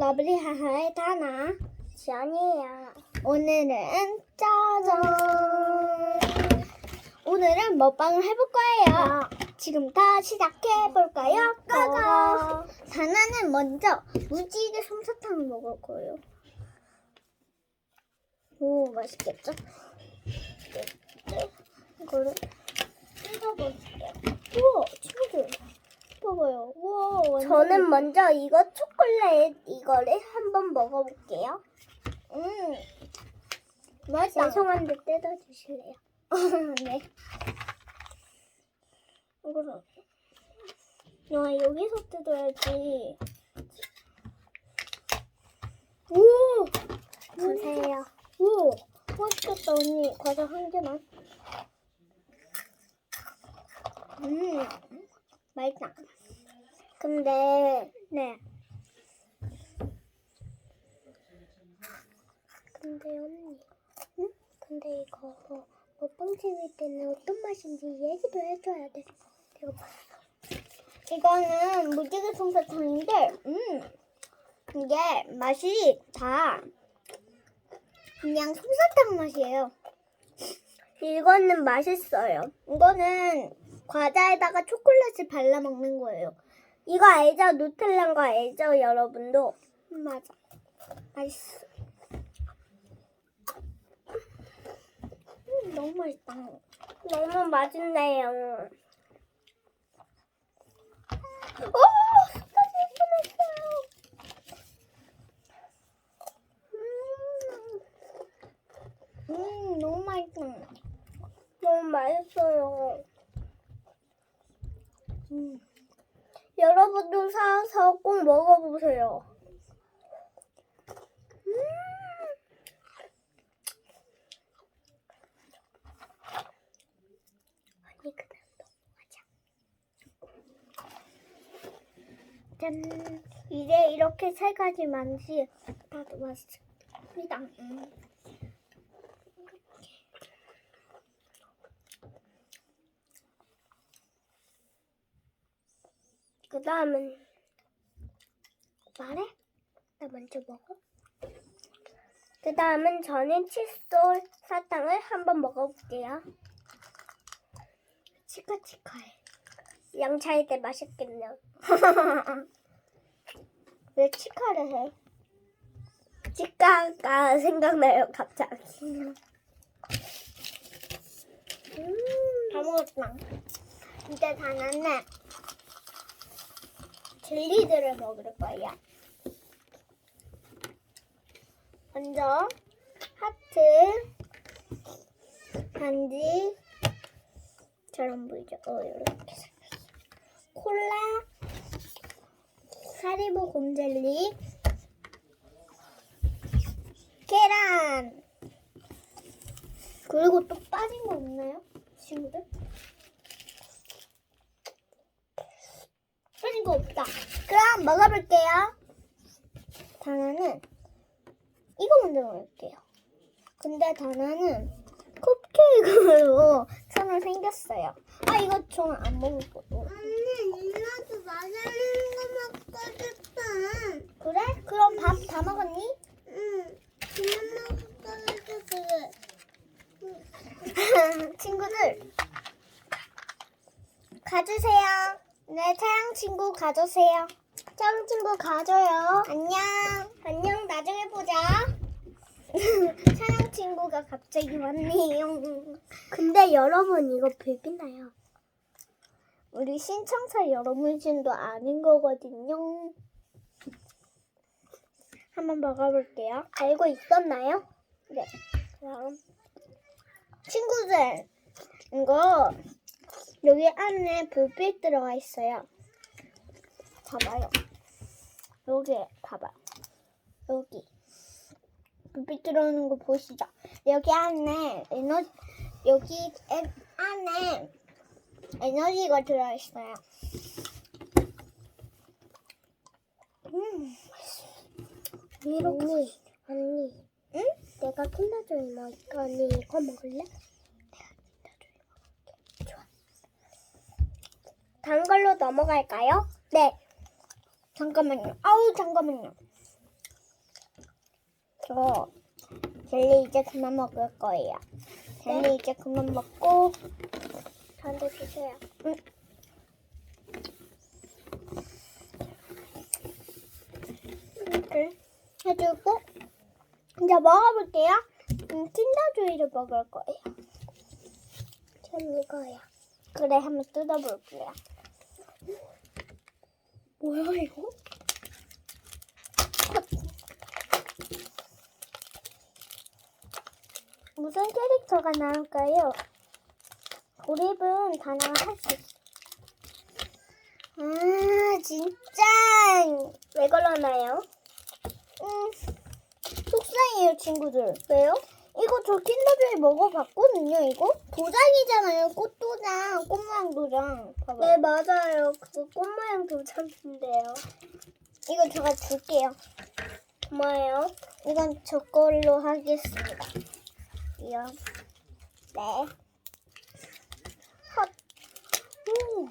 러블리 하하의 다나 지연이에요. 오늘은 짜잔. 오늘은 먹방을 해볼 거예요. 지금부터 시작해 볼까요? 고고 다나는 먼저 무지개 솜사탕을 먹을 거예요. 오 맛있겠죠? 이거를 뜯어볼게요. 우와 친구들 우와 완전 저는 먼저 이거 초콜릿 이거를 한번 먹어볼게요. 음 맛있다 죄송한데 뜯어주실래요? 네. 이거를 야 여기서 뜯어야지. 오, 주세요. 오, 맛있겠다 언니. 과자 한 개만. 음, 맛있다. 근데 네. 근데 언니, 응? 근데 이거 먹방 찍을 때는 어떤 맛인지 얘기도 해줘야 돼. 이거 봐. 이거는 무지개 솜사탕인데, 음, 이게 맛이 다 그냥 솜사탕 맛이에요. 이거는 맛있어요. 이거는 과자에다가 초콜릿을 발라 먹는 거예요. 이거 알죠? 누텔라인 거 알죠? 여러분도. 음, 맞아. 맛있어. 음, 너무 맛있다. 너무 맛있네요. 오! 뻔했어요. 음, 음, 너무 맛있어. 너무 맛있어요. 음. 여러분도 사서 꼭 먹어보세요. 음. 언니 그다음 넘어가자. 짠. 이제 이렇게 세 가지 맛이 다도 맛있습니다. 음. 다음은 말해? 나 먼저 먹어. 그 다음은 저는 칫솔 사탕을 한번 먹어볼게요. 치카치카해. 양차일 때 맛있겠네요. 왜 치카를 해? 치카가 생각나요, 갑자기. 음, 다 먹었다. 이제 다 났네. 젤리들을 먹을 거예요. 먼저 하트 반지처럼 보이죠? 어 이렇게 생겼어. 콜라, 사리보 곰젤리, 계란. 그리고 또 빠진 거 없나요? 친구들? 거 없다. 그럼 먹어볼게요. 다나는 이거 먼저 먹을게요. 근데 다나는 컵케이크로 손을 생겼어요. 아 이거 좀안 먹을 거고. 언니, 누나도 맛있는 거 먹고 싶어. 그래? 그럼 밥 다 먹었니? 응. 그만 먹고 싶어. 친구들 가주세요. 네, 차양 친구 가주세요. 차양 친구 가줘요. 안녕. 안녕. 나중에 보자. 차양 친구가 갑자기 왔네요. 근데 여러분 이거 비비나요? 우리 신청사 여러분신도 아닌 거거든요. 한번 먹어볼게요. 알고 있었나요? 네. 그럼 친구들 이거 여기 안에 불빛 들어가 있어요. 봐봐요. 여기 봐봐요. 여기 불빛 들어오는 거 보이시죠? 여기 안에 에너 여기 에, 안에 에너지가 들어 있어요. 음, 이렇게 언니, 응? 내가 킨더조이 먹을까? 언니 이거 먹을래? 다른 걸로 넘어갈까요? 네. 잠깐만요. 아우, 잠깐만요. 저 젤리 이제 그만 먹을 거예요. 젤리 이제 그만 먹고 저한테 주세요. 이렇게 해주고 이제 먹어볼게요. 음, 킨더조이를 먹을 거예요. 전 이거요. 그래 한번 뜯어볼게요. 뭐야 이거? 무슨 캐릭터가 나올까요? 고립은 단어가 할수 있어. 아 진짜 왜 걸러나요? 음 속상해요 친구들. 왜요? 이거 저 킨더조이 먹어봤거든요. 이거 도장이잖아요. 꽃도장, 꽃모양 도장. 봐봐. 네, 맞아요. 그거 꽃 모양 도장인데요. 이거 제가 줄게요. 고마워요. 이건 저 걸로 하겠습니다. 이요. 네. 헛. 음.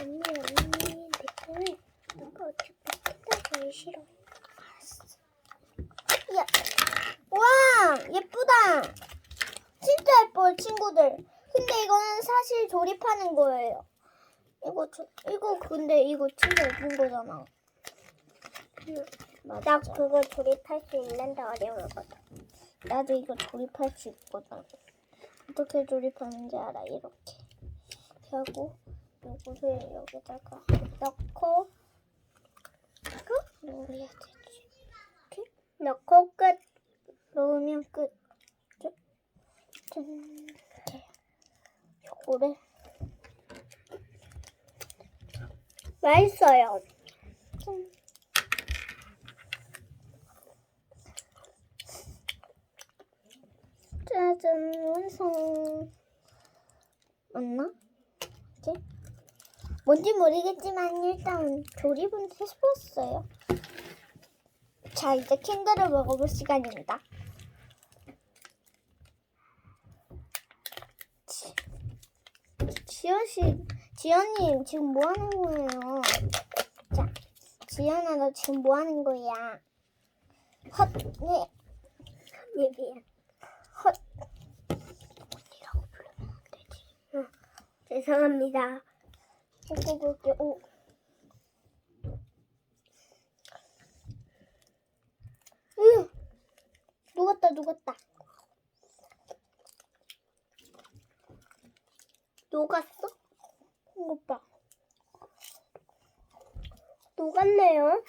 언니, 언니, 내 거는 누가 어차피 제일 싫어. 야. 와, 예쁘다. 진짜 예뻐요, 친구들. 근데 이거는 사실 조립하는 거예요. 이거 저, 이거 근데 이거 진짜 예쁜 거잖아. 나 그거 조립할 수 있는데 어려울거든. 나도 이거 조립할 수 있거든. 어떻게 조립하는지 알아, 이렇게. 하고, 요거를 여기다가 넣고, 그? 뭐 되지? 이렇게 넣고 끝. 넣으면 끝. 짠. 요거를. 맛있어요. 짠. 짜잔, 완성. 맞나? 이렇게? 뭔지 모르겠지만 일단 조립은 해봤어요. 자, 이제 캔들을 먹어볼 시간입니다. 지연 씨, 지연님 지금 뭐 하는 거예요? 자, 지연아 너 지금 뭐 하는 거야? 헛, 네, 예비야. 헛. 언니라고 부르면 안 되지. 죄송합니다. 먹어볼게. 오. 으, 녹았다, 녹았다. 녹았어? 이거 봐. 녹았네요.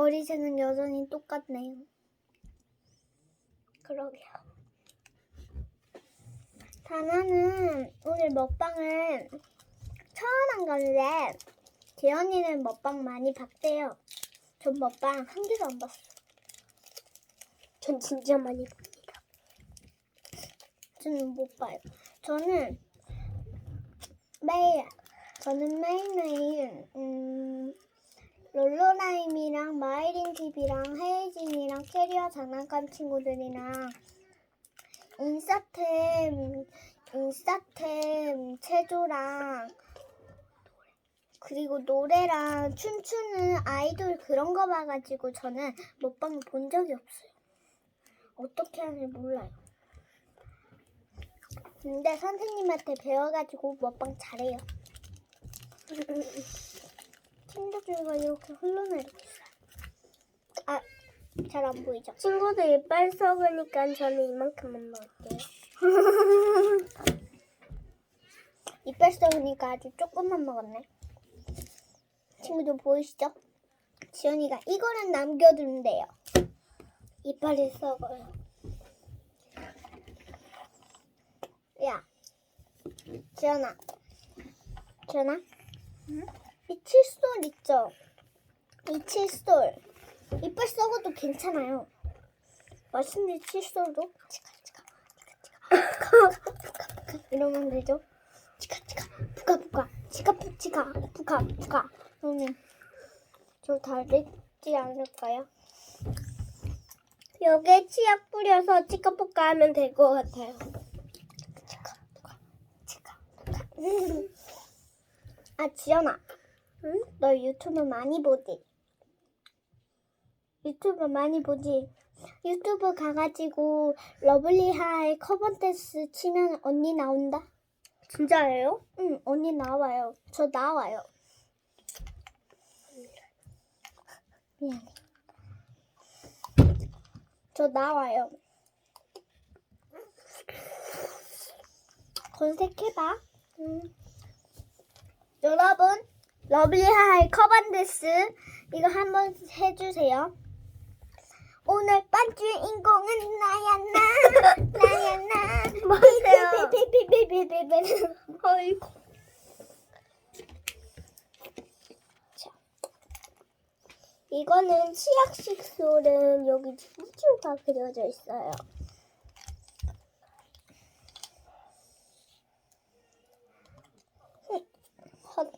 머리색은 여전히 똑같네요. 그러게요. 다나는 오늘 먹방을 처음 한 건데 재현이는 먹방 많이 봤대요. 전 먹방 한 개도 안 봤어요. 전 진짜 많이 봅니다. 저는 못 봐요. 저는 매일 저는 매일매일 음, 롤로라임이랑 마이린 TV랑 헤이진이랑 캐리어 장난감 친구들이랑 인싸템 인싸템 체조랑 그리고 노래랑 춤추는 아이돌 그런 거 봐가지고 저는 먹방을 본 적이 없어요. 어떻게 하는지 몰라요. 근데 선생님한테 배워가지고 먹방 잘해요. 친구들과 이렇게 흘러내리고 있어요. 아, 잘 안 보이죠? 친구들 이빨 썩으니까 저는 이만큼만 먹을게요. 이빨 썩으니까 아주 조금만 먹었네. 친구들 보이시죠? 지연이가 이거는 남겨두면 돼요. 이빨이 썩어요. 야, 지연아. 지연아? 이 칫솔 있죠? 이 칫솔. 이빨 썩어도 괜찮아요. 맛있는 칫솔도 치카 치카 치카 치카 이러면 되죠? 치카 치카 부카 부카 치카 푸 치카 부카 부카 그러면 저 다르지 않을까요? 여기에 치약 뿌려서 치카포카 하면 될 것 같아요. 치카 부카 치카 부카 아 지연아 응? 너 유튜브 많이 보지? 유튜브 많이 보지? 유튜브 가가지고 러블리하이 커버 댄스 치면 언니 나온다? 진짜예요? 응 언니 나와요 저 나와요 미안해 저 나와요 검색해봐 응. 여러분 러블리하이 커버댄스 이거 한번 해주세요 오늘 반 주 인공은 나야 나 나야 나 뭐세요? 비비비비비비비 어이구. 이거는 치약 식솔은 여기 우주가 그려져 있어요. 헛.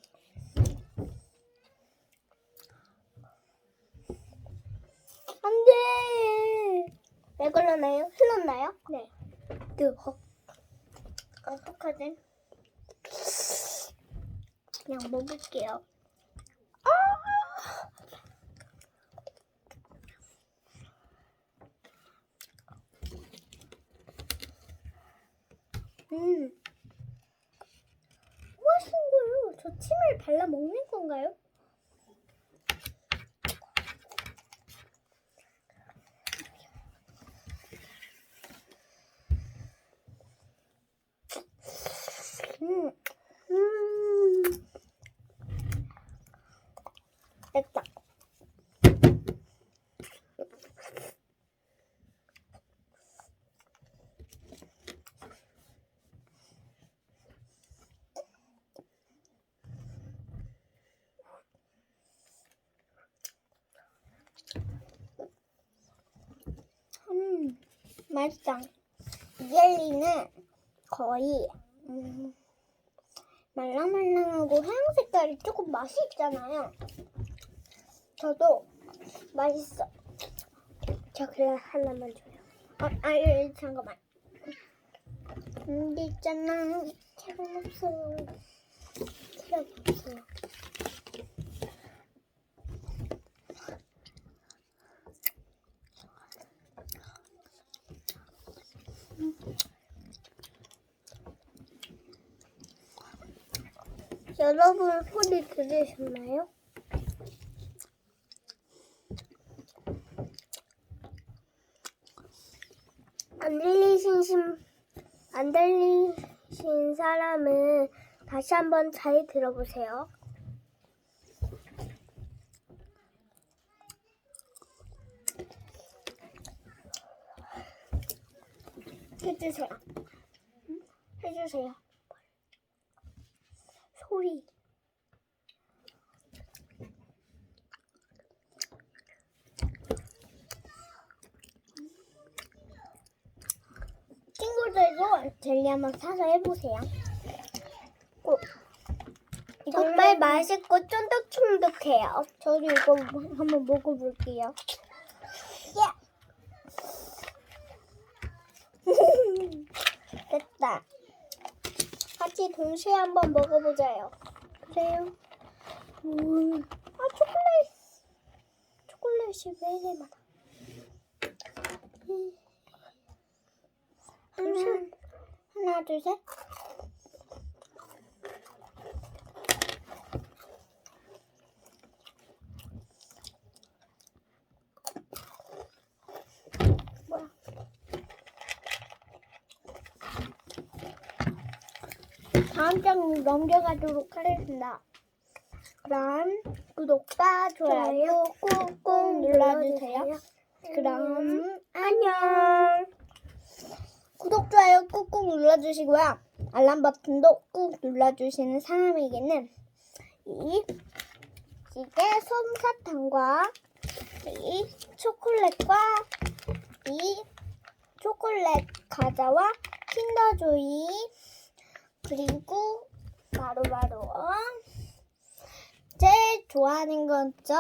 안돼 왜 그러나요? 흘렀나요? 네 뜨거. 어떡하지 그냥 먹을게요 음. 뭐 하신 거예요? 저 침을 발라 먹는 건가요? 음. 음. 됐다. 음, 맛있다. 젤리는 거의 음, 말랑말랑하고 하얀 색깔이 조금 맛이 있잖아요. 저도 맛있어. 저 그냥 하나만 줘요. 아, 아, 예, 잠깐만. 근데 있잖아. 체력 없어요. 체력 없어요. 여러분 소리 들으셨나요? 안 들리신 심, 안 들리신 사람은 다시 한번 잘 들어보세요. 해주세요. 응? 해주세요. 소리. 친구들도 젤리 한번 사서 해보세요. 꼭. 이거 정말 맛있고 쫀득쫀득해요. 저도 이거 한번 먹어볼게요. 같이 동시에 한번 먹어보자요. 그래요? 음. 아 초콜릿 초콜릿이 왜 이래 많아? 음. 하나, 음. 하나 둘 셋. 다음 장 넘겨가도록 하겠습니다. 그럼 구독과 좋아요 꾹꾹 눌러주세요. 그럼 안녕. 구독, 좋아요 꾹꾹 눌러주시고요. 알람 버튼도 꾹 눌러주시는 사람에게는 이 이게 솜사탕과 이 초콜릿과 이 초콜릿 과자와 킨더조이 그리고 바로바로 제일 좋아하는 거죠.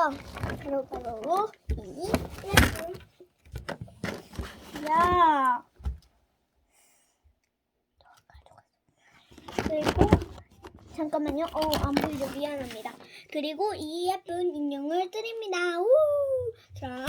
바로바로 이 야. 그리고 잠깐만요. 어, 안 보이죠? 미안합니다. 그리고 이 예쁜 인형을 드립니다. 우! 그럼